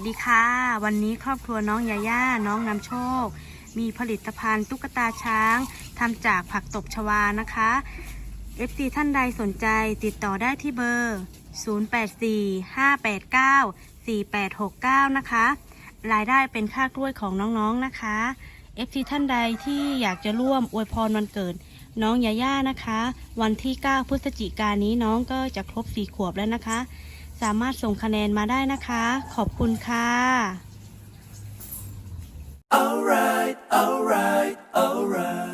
วัสดีค่ะ วันนี้ครอบครัวน้องยาย่า น้องนำโชค มีผลิตภัณฑ์ตุ๊กตาช้างทำจากผักตบชวานะคะ FT ท่านใดสนใจติดต่อได้ที่เบอร์ 0845894869 นะคะ รายได้เป็นค่ากล้วยของน้องๆนะคะ FT ท่านใดที่อยากจะร่วมอวยพรวันเกิด น้องยาย่านะคะ วันที่ 9 พฤศจิกายนนี้น้องก็จะครบ 4 ขวบแล้วนะคะ สามารถส่งคะแนนมาได้นะคะ ขอบคุณค่ะ Alright, alright, alright.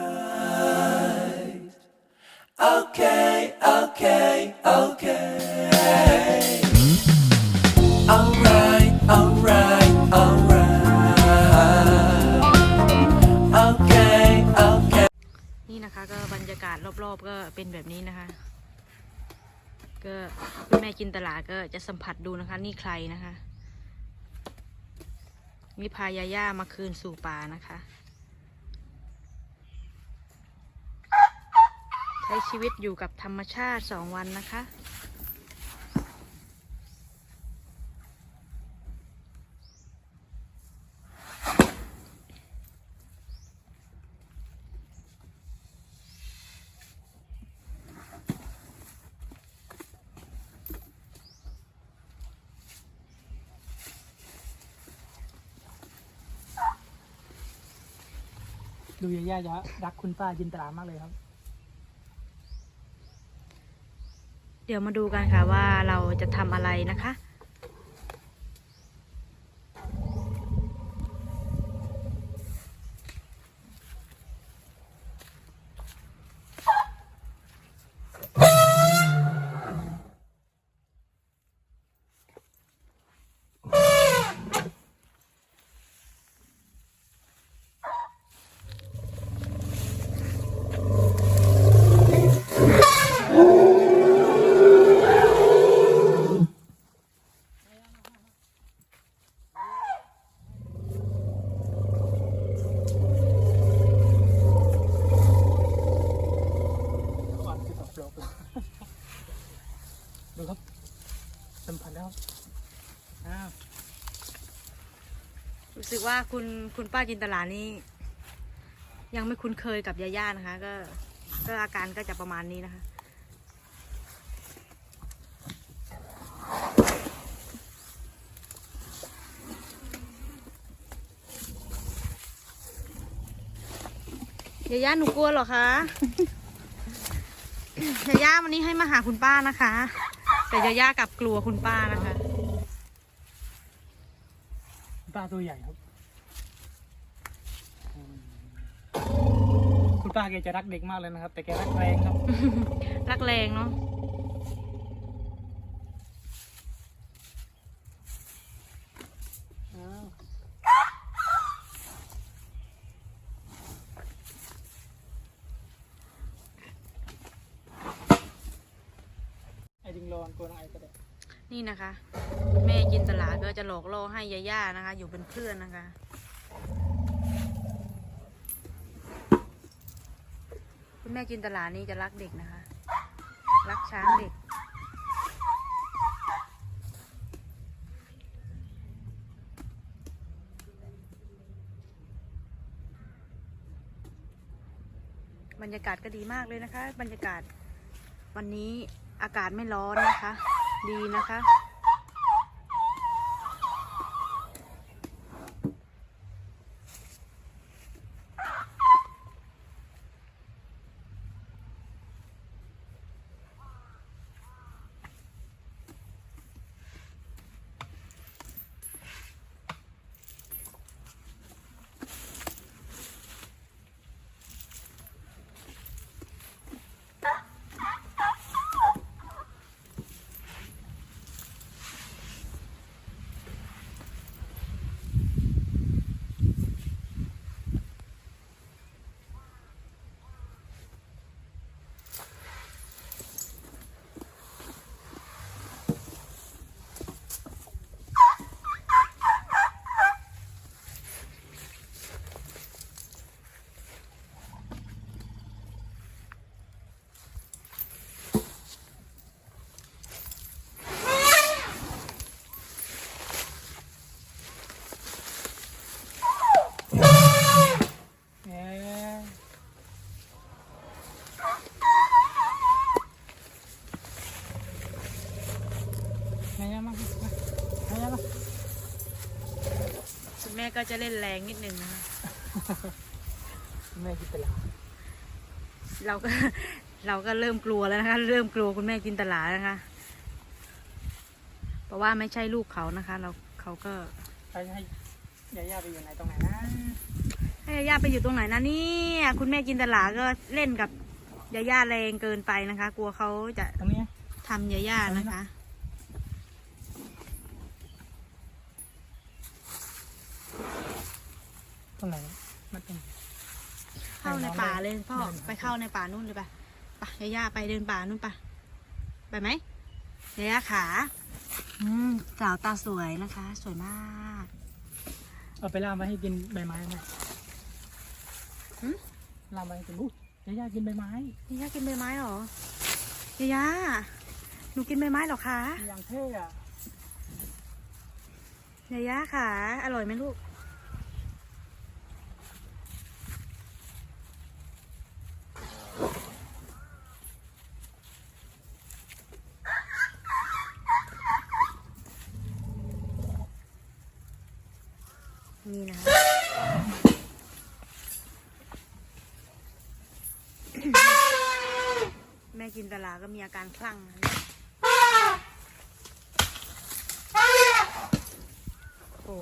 Okay, okay, okay. Alright, alright, alright. Okay, okay. นี่นะคะก็บรรยากาศรอบๆก็เป็นแบบนี้นะคะ ก็คุณแม่จินตลาก็จะสัมผัสดูนะคะ นี่ใครนะคะ นี่พายาย่ามาคืนสู่ป่านะคะ ใช้ชีวิตอยู่กับธรรมชาติสองวันนะคะ ดูยาย่าจะรักคุณป้าจินตรามากเลยครับ เดี๋ยวมาดูกันค่ะว่าเราจะทำอะไรนะคะ ก่อนคือตอบโลกดูครับ สัมผัสแล้วอ้าว รู้สึก ว่าคุณคุณป้าจินตลานี่ยังไม่คุ้นเคยกับยาย่านะคะ ก็ก็อาการก็จะประมาณนี้นะคะ ยาย่าหนูกลัวเหรอคะยาย่าวันนี้ให้มาหาคุณป้านะคะ แต่ยาย่ากลับกลัวคุณป้านะคะคุณป้าตัวใหญ่ครับอืมคุณ ป้าแกจะรักเด็กมากเลยนะครับ แต่แกรักแรงครับ รักแรงเนาะอ้าวไอ้ดิงรอนโกนไอ้ก็ได้นี่นะคะ แม่จินตลาก็จะหลอกล่อให้ยาย่านะคะ อยู่เป็นเพื่อนนะคะ คุณแม่จินตลานี่จะรักเด็กนะคะ รักช้างเด็ก บรรยากาศก็ดีมากเลยนะคะ บรรยากาศวันนี้อากาศไม่ร้อนนะคะ ดีนะคะ น ก็จะเล่นแรงนิดนึงนะคะคุณแม่จินตลาเราก็เราก็เริ่มกลัวแล้วนะคะ เริ่มกลัวคุณแม่จินตลานะคะ เพราะว่าไม่ใช่ลูกเขานะคะ เราเขาก็ไปให้ยาย่าไปอยู่ไหนตรงไหนนะให้ยาย่าไปอยู่ตรงไหนนะเนี่ยคุณแม่จินตลาก็เล่นกับยาย่าแรงเกินไปนะคะ กลัวเขาจะตรงนี้ทำยาย่านะคะ รงไหนมันตรงเข้าในป่าเลยพ่อเดินไปเข้าในป่านู่นเลยปะไปยาย่าไปเดินป่านู่นปะไปไหมยาย่าขาอืมสาวตาสวยนะคะ สวยมาก เอาไปล่ามไว้ให้กินใบไม้ไหมหึล่ามไว้ให้กินอุ้ยยาย่ากินใบไม้ยาย่ากินใบไม้เหรอยาย่าหนูกินใบไม้เหรอคะอย่างเท่อะยาย่าค่ะ อร่อยไหมลูก นี่นะคะแม่จินตลาก็มีอาการคลั่งนะโอ้